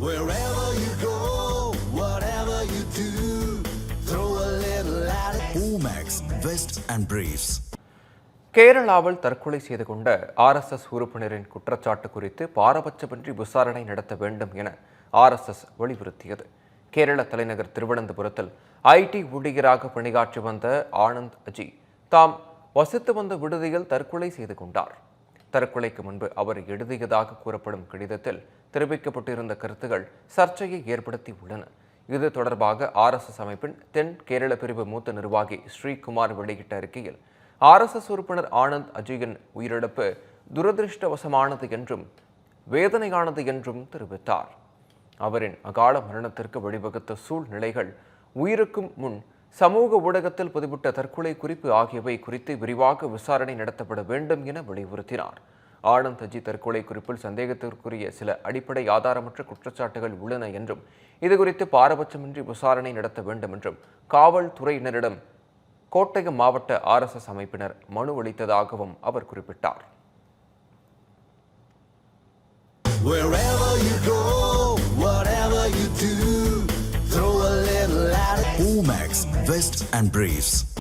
Wherever you go, whatever you do, throw a little at it. Omax, Vest and Briefs. கேரளாவில் தற்கொலை செய்து கொண்ட RSS உறுப்பினரின் குற்றச்சாட்டு குறித்து பாரபட்சமின்றி விசாரணை நடத்த வேண்டும் என ஆர்எஸ்எஸ் வலியுறுத்தியது கேரள தலைநகர் திருவனந்தபுரத்தில் ஐடி ஊழியராக பணியாற்றி வந்த ஆனந்த் அஜி தாம் வசித்து வந்த விடுதியில் தற்கொலை செய்து கொண்டார் தற்கொலைக்கு முன்பு அவர் எழுதியதாக கூறப்படும் கடிதத்தில் தெரிவிக்கப்பட்டிருந்த கருத்துகள் சர்ச்சையை ஏற்படுத்தி உள்ளன. இது தொடர்பாக ஆர்எஸ்எஸ் அமைப்பின் தென் கேரள பிரிவு மூத்த நிர்வாகி ஸ்ரீகுமார் வெளியிட்ட அறிக்கையில் ஆர்எஸ்எஸ் உறுப்பினர் ஆனந்த் அஜயின் உயிரிழப்பு துரதிருஷ்டவசமானது என்றும் வேதனையானது என்றும் தெரிவித்தார். அவரின் அகால மரணத்திற்கு வழிவகுத்த சூழ்நிலைகள் உயிருக்கும் முன் சமூக ஊடகத்தில் பதிவிட்ட தற்கொலை குறிப்பு ஆகியவை குறித்து விரிவாக விசாரணை நடத்தப்பட வேண்டும் என வலியுறுத்தினார். ஆனந்த் அஜி தற்கொலை குறிப்பில் சந்தேகத்திற்குரிய சில அடிப்படை ஆதாரமற்ற குற்றச்சாட்டுகள் உள்ளன என்றும் இதுகுறித்து பாரபட்சமின்றி விசாரணை நடத்த வேண்டும் என்றும் காவல்துறையினரிடம் கோட்டயம் மாவட்ட ஆர்எஸ்எஸ் அமைப்பினர் மனு அளித்ததாகவும் அவர் குறிப்பிட்டார். Warm-X, Vest and Briefs.